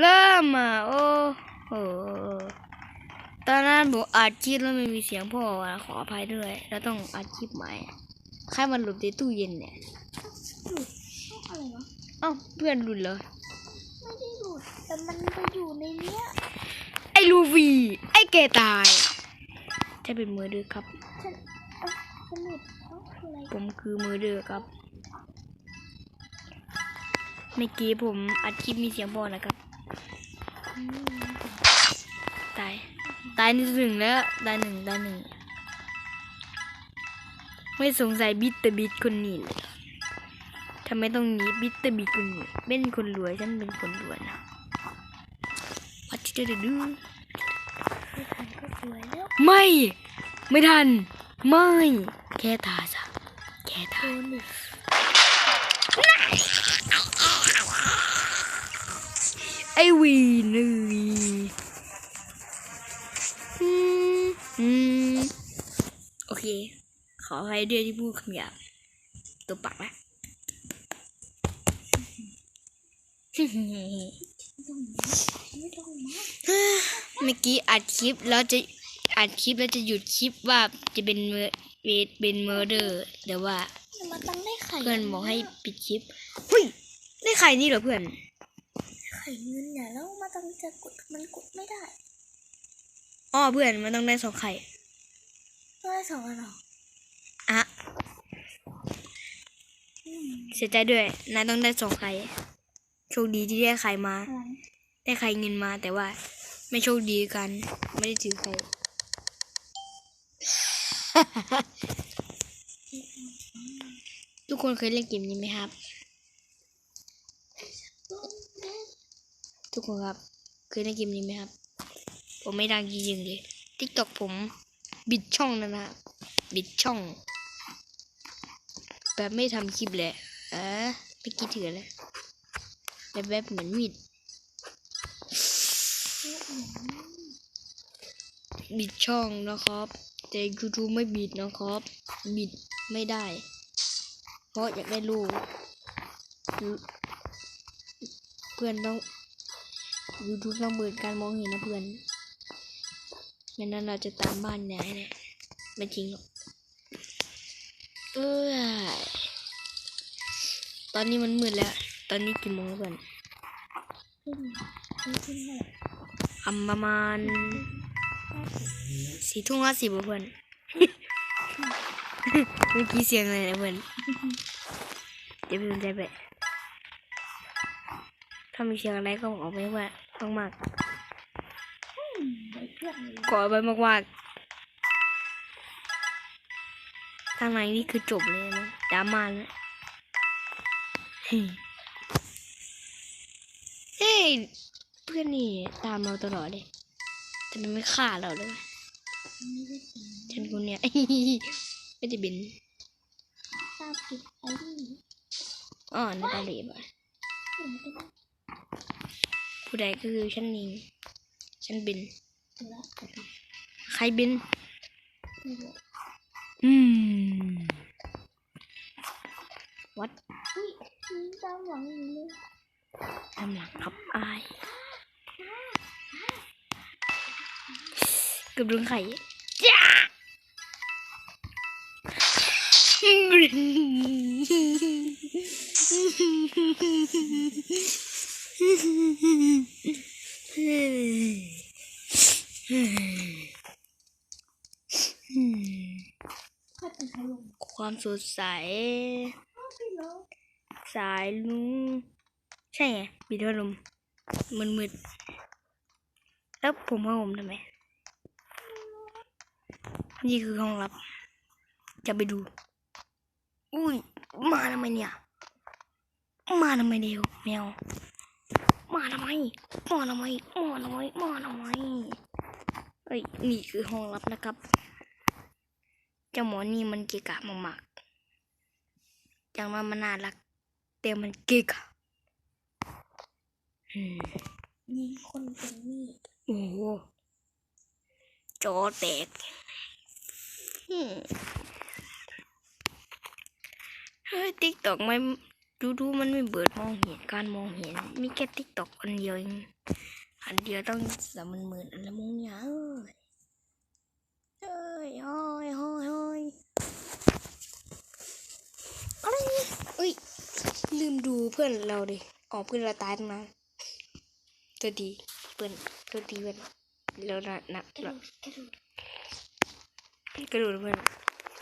เริ่มอะโอ้โหตอนนั้นผมอัดคลิปแล้วไม่มีเสียงพ่ออะขออภัยด้วย แล้วต้องอัดคลิปใหม่ใครมันหลุดในตู้เย็นเนี่ยอะไรวะเอ้าเพื่อนหลุดเหรอไม่ได้หลุดแต่มันไปอยู่ในเนี้ยไอ้ลูฟี่ ไอ้แกตาย จะเป็นมือดื้อครับฉันเอ้าฉันหลุดเอ้าคืออะไรผมคือมือดื้อครับเมื่อกี้ผมอัดคลิปมีเสียงพ่อนะครับอืม ตาย ตายหนึ่งแล้วตายหนึ่งตายหนึ่ง ไม่สงสัยบิตเตอร์บิตคนนี้เลยทำไมต้องหนีบิตเตอร์บิตคนนี้เป็นคนรวยฉันเป็นคนรวยนะวัดที่จะดื้อไม่ทันก็สวยแล้วไม่ ไม่ทัน ไม่ แค่ตาซะแค่ตาโดนดิ ไอวีนี่อืมอืมโอเค ขอให้ด้วยที่พูดคำหยาบตัวปากนะไม่ต้องมาเมื่อกี้อัดคลิปแล้วจะอัดคลิปแล้วจะหยุดคลิปว่าจะเป็นเมอเป็นเมอร์เดอร์แต่ว่าแต่มันตั้งได้ไข่เพื่อนบอกให้ปิดคลิปเฮ้ยได้ใครนี่เหรอเพื่อน ไข่เงินเนี่ยแล้วมาตั้งจะกดมันกดไม่ได้อ๋อเพื่อนมันต้องได้สองไข่ได้สองอันเหรออะอืมเสียใจด้วยนายต้องได้สองไข่โชคดีที่ได้ไข่มาอะไรได้ไข่เงินมาแต่ว่า ไม่โชคดีกัน ไม่ได้ถือไข่ทุกคนเคยเล่นเกมนี้ไหมครับ ทุกคนครับเคยเล่นเกมนี้ไหมครับ ผมไม่ดังจริงๆเลยทิกตอกผมบิดช่องนะนะบิดช่อง แบบไม่ทำคลิปเลยเออไม่คิดถือเลยแบบแบบเหมือนมีดบิดช่องนะครับ แต่ YouTube ไม่บิดนะครับ บิดไม่ได้ เพราะอยากได้รูปเพื่อนต้อง YouTube ต้องเปิดการมองเห็นนะเพื่อนไม่นั้นเราจะตามบ้านไหนเนี่ยไม่จริงหรอกเอ้ยตอนนี้มันมืดแล้ว ตอนนี้กี่โมงแล้วเพื่อนขึ้นขึ้นขึ้นเลยอำประมาณสี่ทุ่มห้าสิบเพื่อนเมื่อกี้เสียงอะไรนะเพื่อนเดี๋ยวเพื่อนใจไปถ้ามีเสียงอะไรก็ออกไปว่า มากไอ้เพื่อนเลยๆขอไปมากๆทางไหนนี่คือจบเลยมั้งดราม่าแล้วเฮ้ยเฮ้ยเพื่อนนี่ตามเราตลอดเลยแต่มันไม่ฆ่าเราเลยไม่ได้กินฉันคนเนี้ยไม่ได้บินตามผิดไอ้นี่อ๋อในตาเหลบอะ ผู้ใดก็คือฉันนิงฉันบินเดี๋ยวละแต่ใครบินไม่รู้อืมวัดอุ้ยยิงตามหลังอยู่เลยทำหลังครับอายกือบโดนไข่จ้าอืมพัดเป็นใความสดใส สายลุงใช่ไงปิดพัดลมมันมืด แล้วผมให้ผมทำไม นี่คือห้องลับ จะไปดู อุ้ย มาทำไมเนี่ย มาทำไมเดียวแมว มาทำไมมาทำไมมาทำไมมาทำไมเอ้ยนี่คือห้องลับนะครับ เจ้าหมอนี่มันเกะกะมากๆจังว่ามันน่ารัก แต่มันเกะกะอืมยิงคนเป็นมีดโอ้โหจอแตกอืมเฮ้ยติ๊กตอกไม่ ดูดูมันไม่เบิดมองเห็นการมองเห็น มีแค่ติ๊กตอกอันเดียวเองอันเดียวต้องสามหมื่นอันละมุงเนี่ยเอ้ยเอ้ยเฮ้ยเฮ้ยฮ้ยอะไรเอ้ยลืมดูเพื่อนเราดิออกเพื่อนเราตายตั้งนานตัวดีเพื่อนตัวดีเพื่อนเราหนักหนักกระโดดกระโดดเพื่อน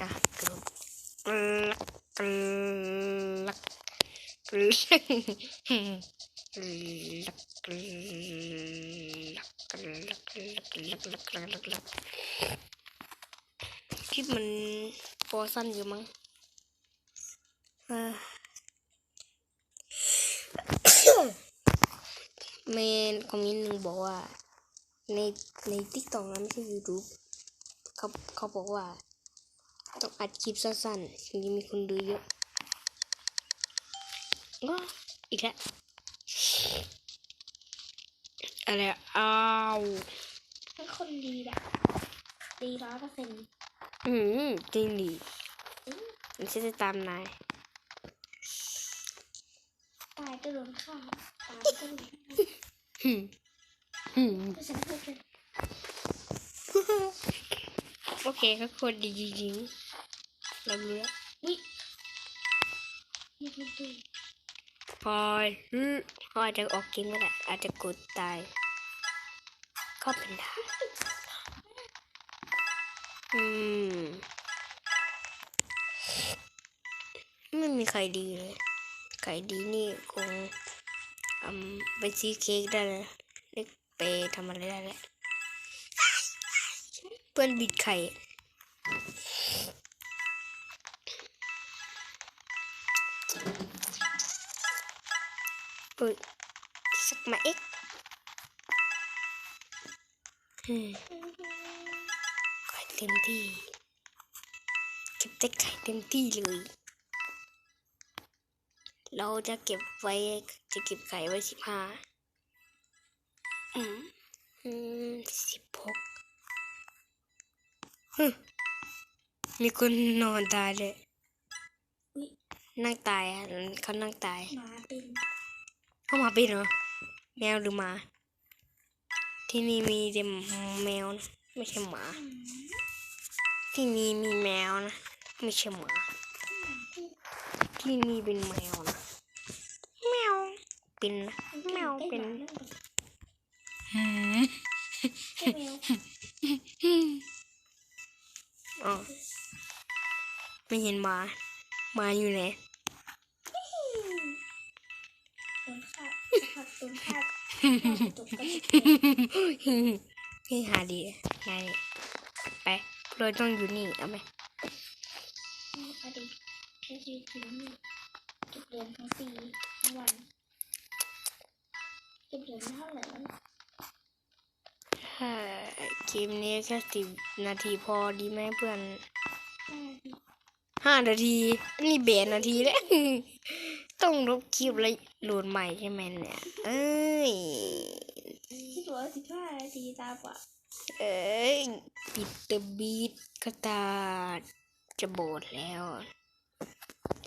อะกระโดดกลักกลัก คลิปมันพอสั้นอยู่มั้งเมนคอมเมนต์หนึ่งบอกว่า ในในทิกตอกนะไม่ใช่ยูทูบเขาเขาบอกว่า ต้องอัดคลิปสั้นๆถึงจะมีคนดูเยอะ อีกแล้วอะไรอะอ้าวเป็นคนดีแบบดีร้อยเปอร์เซ็นต์อืมจริงดิมันจะจะตามนายตายก็โดนฆ่าตายก็โดนฆ่าหืมหืมเพราะฉันพูดเป็นโอเคก็คนดีจริงๆเรารู้แล้ววิมีคนดู พลอยอืมเขาอาจจะออกเกมก็ได้อาจจะกดตาย ก็เป็นได้ อืม ไม่มีใครดีเลยใครดีนี่คงอืมไปซื้อเค้กได้เลยเล็กไปทำอะไรได้แหละเพื่อนบิดไข่ เอ้ยสักมาอ็กอืมไข่เต็มที่เก็บแต่ไข่เต็มที่เลย เราจะเก็บไว้จะเก็บไข่ไว้สิบห้าอืมอืมสิบหกฮึมีคนนอนตายเลยนั่งตายอะเขานั่งตาย หมาเป็นเข้ามาเป็นเหรอแมวหรือหมา ที่นี่มีแต่แมวนะไม่ใช่หมาอืมที่นี่มีแมวนะไม่ใช่หมา ที่นี่เป็นแมวนะแมวเป็นนะแมวเป็นหืมใช่แมวอ๋อไม่เห็นหมาหมาอยู่ไหน ผักตุนผักตุนนี่หาดีไงไปเราต้องอยู่นี่เอาไหมอดีจะยืนอยู่นี่จุเดือนทั้งสี่วันจุเดือนเท่าไหร่คลิปนี้แค่สิบนาทีพอดีไหมเพื่อนห้านาที นี่เบนนาทีแล้ว ต้องลบคลิปแล้วโหลดใหม่ใช่ไหมเนี่ย เอ้ยที่ตัวสิบห้านาทีตามกว่าเอ้ยปิดเดอะบีทกระตาดจะโบดแล้ว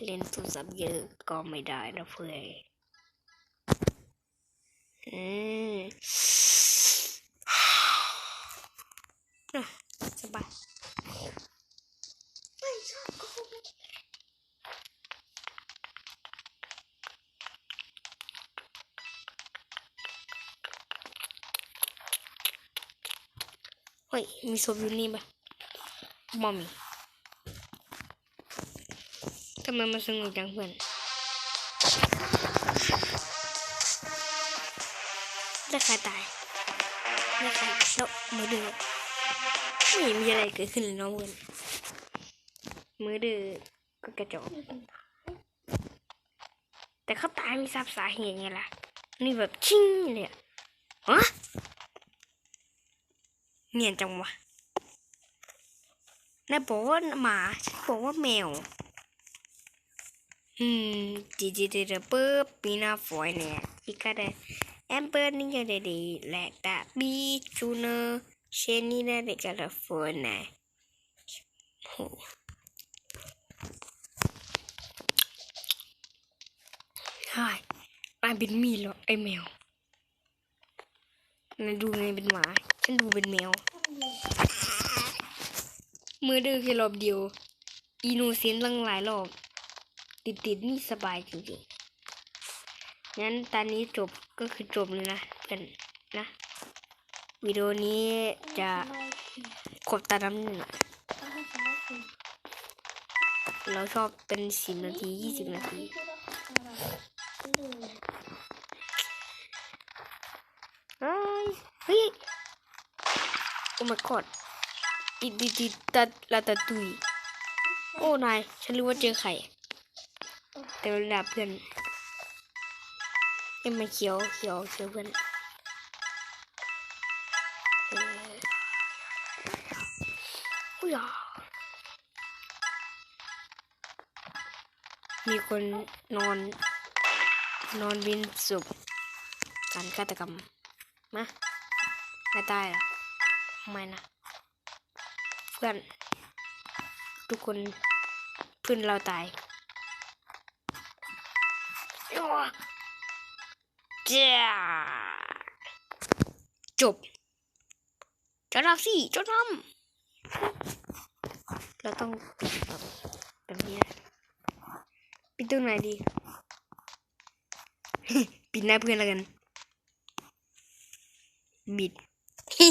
เล่นโทรศัพท์เยอะก็ไม่ได้นะเพื่อนอืม ฮ้ยมีศพอยู่นี่ปะมอมีทำไมมันสงบจังเพื่อนแล้วใครตายแล้วใครแล้วมือเดือไม่เห็นมีอะไรเกิดขึ้นเลยน้องเพื่อนมือเดื้อก็กระจอกแต่เขาตายม่ทราบสาเหตุไงล่ะ นี่แบบชิ่งเลยอะฮะ เนียนจังวะนายบอกว่าหมาฉันบอกว่าแมว อืมจีจีเดเปิบปีนาฟอยเนี่ยอีกอะไรแอมเปิลนี่ก็ได้ดีและตาบีจูเนอร์เชนี่น่าเด็กระฟอนนะโหใช่นายเป็นมีหรอไอแมวนายดูไงเป็นหมา ฉันดูเป็นแมว มือดื้อแค่รอบเดียว อีโนเซนต์ตั้งหลายรอบ ติดติดๆนี่สบายจริงๆ งั้นตอนนี้จบก็คือจบเลยนะเพื่อนนะ วิดีโอนี้จะครบตาน้ำหนึ่งเราชอบเป็นสิบนาทียี่สิบนาทีเฮ้ย เฮ้ยโอ้ my god อิดดิดิตัดลาตาตุยโอ้นายฉันรู้ว่าเจอไข่แต่เวลาเพื่อนเอ็มมาเขียวเขียวเขียวเพื่อนอุ้ยอะมีคนนอน นอนบินศพการฆาตกรรมมาไม่ตายหรอ ไม่นะเพื่อน ทุกคนเพื่อนเราตายจ้าจบจะทำสิจะทำเราต้องปิดแบบแบบนี้ปิดตรงไหนดี ปิดหน้าเพื่อนแล้วกันบิด